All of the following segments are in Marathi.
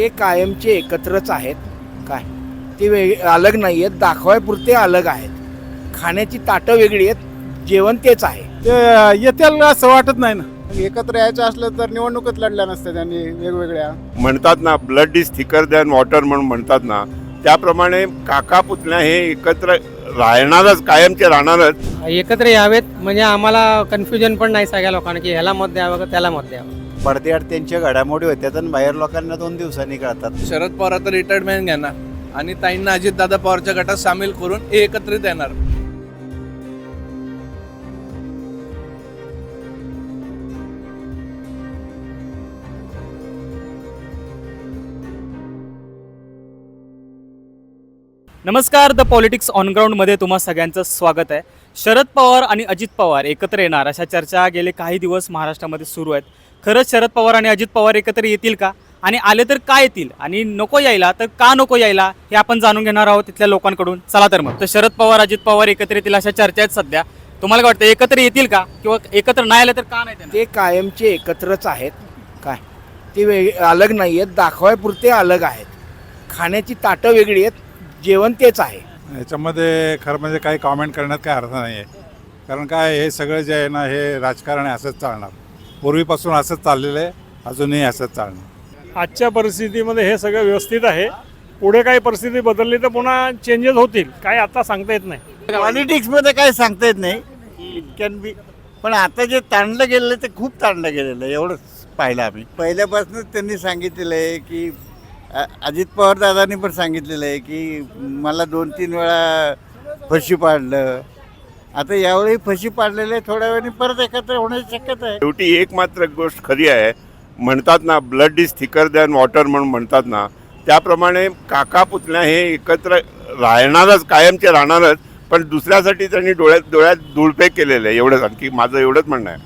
ते कायमचे एकत्रच आहेत. काय? ते वेग अलग नाही आहेत दाखवायपुरते अलग आहेत. खाण्याची ताटं वेगळी आहेत जेवण तेच आहे. ते येतील असं वाटत नाही ना. एकत्र यायचं असलं तर निवडणूकच लढल्या नसत्या त्यांनी वेगवेगळ्या. म्हणतात ना blood is thicker than water म्हणून म्हणतात ना. त्याप्रमाणे काका पुतण्या हे एकत्र राहणारच कायमचे राहणारच. एकत्र यावेत म्हणजे आम्हाला कन्फ्युजन पण नाही सगळ्या लोकांना की ह्याला मत द्यावं का त्याला मत द्यावं. पडद्याआड त्यांच्या घडामोडी होत्यात आणि बाहेर लोकांना दोन दिवसांनी कळतात. शरद पवार आता रिटायरमेंट घेणार आणि ताईंना अजितदादा पवारच्या गटात सामील करून हे एकत्रित येणार नमस्कार द पॉलिटिक्स ऑन ग्राउंडमध्ये तुम्हा सगळ्यांचं स्वागत आहे. शरद पवार आणि अजित पवार एकत्र येणार अशा चर्चा गेले काही दिवस महाराष्ट्रामध्ये सुरू आहेत. खरंच शरद पवार आणि अजित पवार एकत्र येतील का? आणि आले तर का येतील? आणि नको यायला तर का नको यायला? हे आपण जाणून घेणार आहोत तिथल्या लोकांकडून. चला तर मग. तर शरद पवार अजित पवार एकत्र येतील अशा चर्चा आहेत सध्या. तुम्हाला काय वाटतं एकत्र येतील का? किंवा एकत्र नाही आले तर का नाही? ते कायमचे एकत्रच आहेत. काय? ते वेग अलग नाही आहेत दाखवायपुरते अलग आहेत. खाण्याची ताटं वेगळी आहेत जेवण तेच आहे. याच्यामध्ये खरं म्हणजे काही कॉमेंट करण्यात काही अर्थ नाही आहे कारण काय हे सगळं जे आहे ना हे राजकारण आहे असंच चालणार. पूर्वीपासून असंच चाललेलं आहे. अजूनही असंच चालणार. आजच्या परिस्थितीमध्ये हे सगळं व्यवस्थित आहे. पुढे काही परिस्थिती बदलली तर पुन्हा चेंजेस होतील. काय आता सांगता येत नाही. पॉलिटिक्समध्ये काही सांगता येत नाही. इट कॅन बी पण आता जे ताणलं गेलेलं आहे ते खूप ताणलं गेलेलं आहे. एवढंच पाहिलं आम्ही. पहिल्यापासूनच त्यांनी सांगितलेलं आहे की अजित पवार दादांनी पण सांगितलेलं आहे की मला दोन तीन वेळा फशी पाडलं. आता यावेळी फशी पाडलेले थोड्या वेळाने परत एकत्र होण्याची शक्यता आहे. शेवटी एक मात्र गोष्ट खरी आहे म्हणतात ना blood is thicker than water म्हणून म्हणतात ना. त्याप्रमाणे काका पुतण्या हे एकत्र राहणारच कायमचे राहणारच पण दुसऱ्यासाठी त्यांनी डोळ्यात डोळ्यात धुळफेक केलेलं आहे. एवढंच आणखी माझं एवढंच म्हणणं आहे.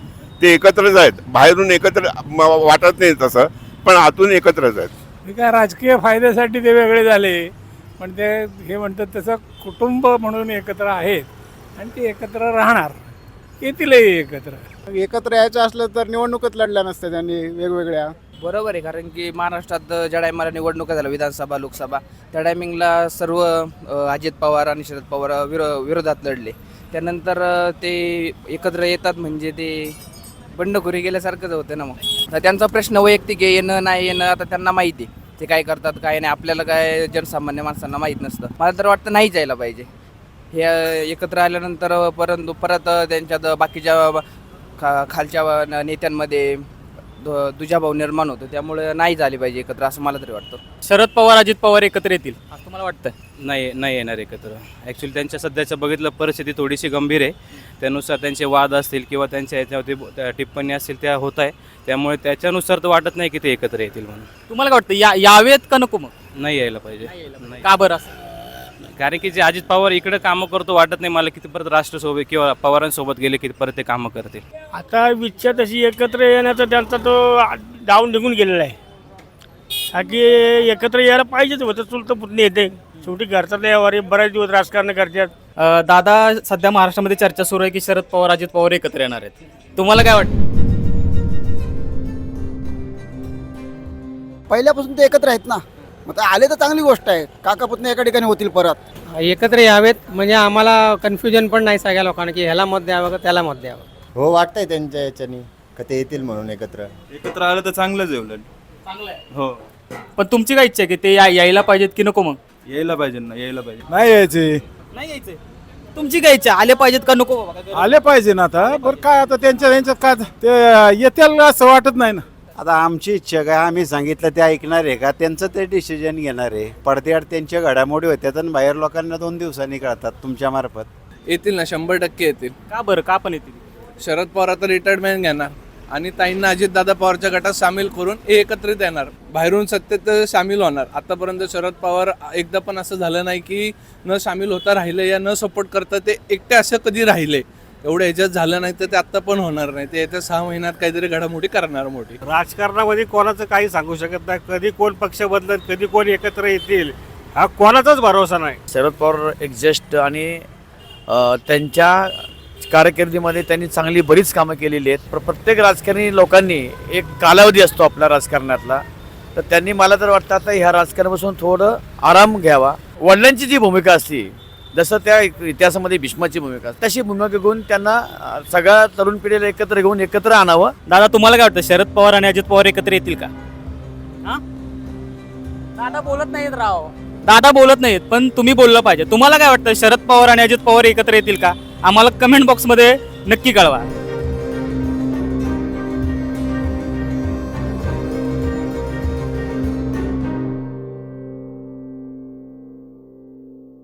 ते एकत्रच आहेत. बाहेरून एकत्र वाटत नाही तसं पण आतून एकत्रच आहेत. हे काय राजकीय फायद्यासाठी ते वेगळे झाले. पण ते हे म्हणतात तसं कुटुंब म्हणून एकत्र आहेत. आणि ते एकत्र राहणार. येतीलही एकत्र. एकत्र यायचं असलं तर निवडणूकच लढल्या नसत्या त्यांनी वेगवेगळ्या. बरोबर आहे कारण की महाराष्ट्रात ज्या टायमाला निवडणुका झाल्या विधानसभा लोकसभा. त्या टायमिंगला सर्व अजित पवार आणि शरद पवार विरो विरोधात लढले. त्यानंतर ते एकत्र येतात म्हणजे ते बंडखोरी गेल्यासारखंच होतं ना मग. त्यांचा प्रश्न वैयक्तिक आहे येणं नाही येणं आता त्यांना माहिती आहे. ते काय करतात काय नाही आपल्याला काय जनसामान्य माणसांना माहीत नसतं. मला तर वाटतं नाही जायला पाहिजे. हे एकत्र आल्यानंतर परंतु परत त्यांच्यात बाकीच्या खा खालच्या नेत्यांमध्ये दु- दुजाभाव निर्माण होतो. त्यामुळे नाही झाली पाहिजे एकत्र असं मला तरी वाटतं. शरद पवार अजित पवार एकत्र येतील? असं तुम्हाला वाटतं नाही नाही येणार एकत्र. ॲक्च्युली त्यांच्या सध्याचं बघितलं परिस्थिती थोडीशी गंभीर आहे. त्यानुसार त्यांचे वाद असतील किंवा त्यांच्या याच्यावरती टिप्पणी असतील त्या होत आहे. त्यामुळे त्याच्यानुसार तर वाटत नाही की ते एकत्र येतील म्हणून. तुम्हाला काय वाटतं या यावेत का नको मग? नाही यायला पाहिजे. का बरं असं? कारण की जे अजित पवार इकडे कामं करतो वाटत नाही मला किती परत राष्ट्रसोबत किंवा पवारांसोबत गेले की परत ते कामं करतील. आता इच्छा तशी एकत्र येण्याचा त्यांचा तो डाऊन निघून गेलेला आहे. बाकी एकत्र यायला पाहिजेच होतं चुलतं पुतणी येते. शेवटी घरचा व्यवहार बऱ्याच दिवस राजकारण करतात. दादा सध्या महाराष्ट्रामध्ये चर्चा सुरू आहे की शरद पवार अजित पवार एकत्र येणार आहेत. तुम्हाला काय वाटतं? पहिल्यापासून ते एकत्र आहेत ना. मग आले तर चांगली गोष्ट आहे. काका पुतणे एका ठिकाणी होतील परत. एकत्र यावेत म्हणजे आम्हाला कन्फ्युजन पण नाही सगळ्या लोकांना की ह्याला मत द्यावं का त्याला मत द्यावं. हो वाटतंय त्यांच्या याच्यानी का ते येतील म्हणून एकत्र. एकत्र आलं तर चांगलंच आहे उलट. चांगलं आहे. हो. पण तुमची काय इच्छा आहे की ते या- यायला पाहिजेत की नको मग? यायला पाहिजे ना यायला पाहिजे. नाही यायचे. नाही यायचंय तुमची काय इच्छा? आहे? आले पाहिजेत का नको बाबा? काय गरज? आले पाहिजे ना आता. बरं काय आता त्यांच्या त्यांच्यात काय ते येतील असं वाटत नाही ना. आता आमची इच्छा काय आम्ही सांगितलं ते ऐकणार आहे का? त्यांचं ते डिसिजन घेणार आहे. पडद्याआड त्यांच्या घडामोडी होत्यात आणि बाहेर लोकांना दोन दिवसांनी कळतात तुमच्या मार्फत. येतील ना शंभर टक्के येतील. का बरं? का पण येतील? शरद पवार आता रिटायरमेंट घेणार. आणि ताईंना अजितदादा पवारच्या गटात सामील करून हे एकत्रित येणार बाहेरून सत्तेत सामील होणार. आतापर्यंत शरद पवार एकदा पण असं झालं नाही की न सामील होता राहिले या न सपोर्ट करता ते एकटे असं कधी राहिले? एवढं ह्याच्यात झालं नाही तर ते आत्ता पण होणार नाही. ते येत्या सहा महिन्यात काहीतरी घडामोडी करणार मोठी. राजकारणामध्ये कोणाचं काही सांगू शकत नाही. कधी कोण पक्ष बदलत कधी कोण एकत्र येतील हा कोणाचाच भरोसा नाही. शरद पवार एक ज्येष्ठ आणि अ, त्यांच्या कारकिर्दीमध्ये त्यांनी चांगली बरीच कामं केलेली आहेत. प्र प्रत्येक राजकारणी लोकांनी एक कालावधी असतो आपल्या राजकारणातला. तर त्यांनी मला तर वाटतं आता ह्या राजकारणापासून थोडं आराम घ्यावा. वडिलांची जी भूमिका असते जसं त्या इतिहासामध्ये भीष्माची भूमिका तशी भूमिका घेऊन त्यांना सगळ्या तरुण पिढीला एकत्र घेऊन एकत्र आणावं. दादा तुम्हाला काय वाटतं शरद पवार आणि अजित पवार एकत्र येतील का? दादा बोलत नाहीत राव. दादा बोलत नाहीत पण तुम्ही बोललं पाहिजे. तुम्हाला काय वाटतं शरद पवार आणि अजित पवार एकत्र येतील का? आम्हाला कमेंट बॉक्समध्ये नक्की कळवा.